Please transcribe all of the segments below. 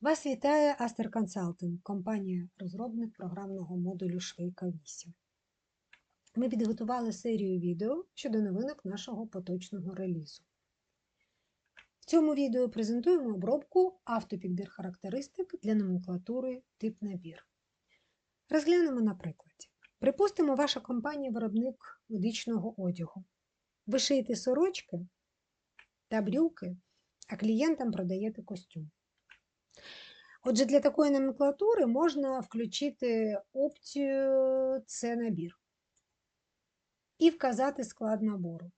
Вас вітає Aster Consulting, компанія-розробник програмного модулю Швейка 8. Ми підготували серію відео щодо новинок нашого поточного релізу. В цьому відео презентуємо обробку автопідбір характеристик для номенклатури тип набір. Розглянемо на прикладі. Припустимо, ваша компанія виробник медичного одягу. Ви шиєте сорочки та брюки, а клієнтам продаєте костюм. Отже, для такої номенклатури можна включити опцію це набір і вказати склад набору.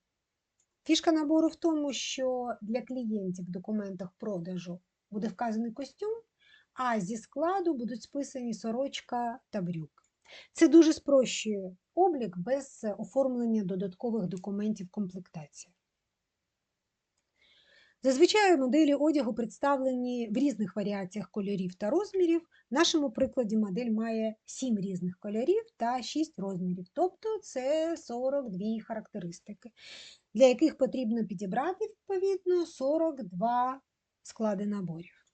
Фішка набору в тому, що для клієнтів в документах продажу буде вказаний костюм, а зі складу будуть списані сорочка та брюк. Це дуже спрощує облік без оформлення додаткових документів комплектації. Зазвичай моделі одягу представлені в різних варіаціях кольорів та розмірів. В нашому прикладі модель має 7 різних кольорів та 6 розмірів, тобто це 42 характеристики, для яких потрібно підібрати відповідно 42 склади наборів.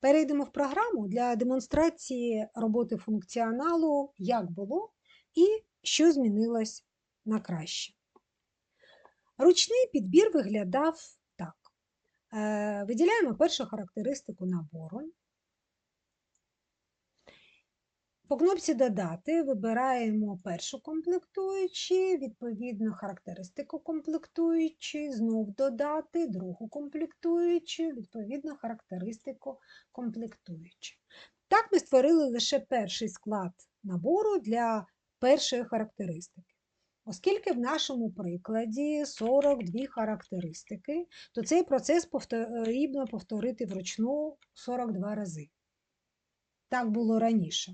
Перейдемо в програму для демонстрації роботи функціоналу, як було і що змінилось на краще. Ручний підбір виглядав. Виділяємо першу характеристику набору. По кнопці Додати вибираємо першу комплектуючу, відповідно характеристику комплектуючої, знов додати, другу комплектуючу, відповідно характеристику комплектуючої. Так ми створили лише перший склад набору для першої характеристики. Оскільки в нашому прикладі 42 характеристики, то цей процес потрібно повторити вручну 42 рази. Так було раніше.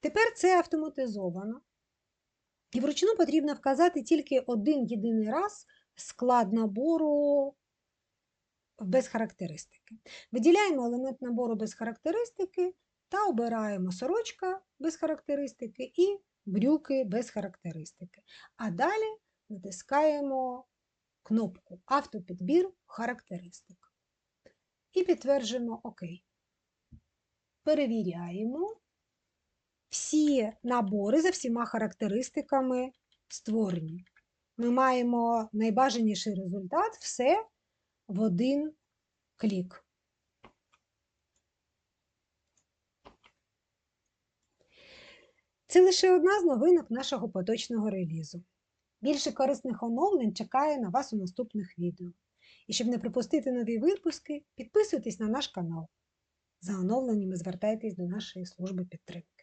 Тепер це автоматизовано. І вручну потрібно вказати тільки один єдиний раз склад набору без характеристики. Виділяємо елемент набору без характеристики та обираємо сорочка без характеристики і брюки без характеристики. А далі натискаємо кнопку Автопідбір характеристик. І підтверджуємо ОК. Перевіряємо. Всі набори за всіма характеристиками створені. Ми маємо найбажаніший результат все в один клік. Це лише одна з новинок нашого поточного релізу. Більше корисних оновлень чекає на вас у наступних відео. І щоб не пропустити нові випуски, підписуйтесь на наш канал. За оновленнями звертайтесь до нашої служби підтримки.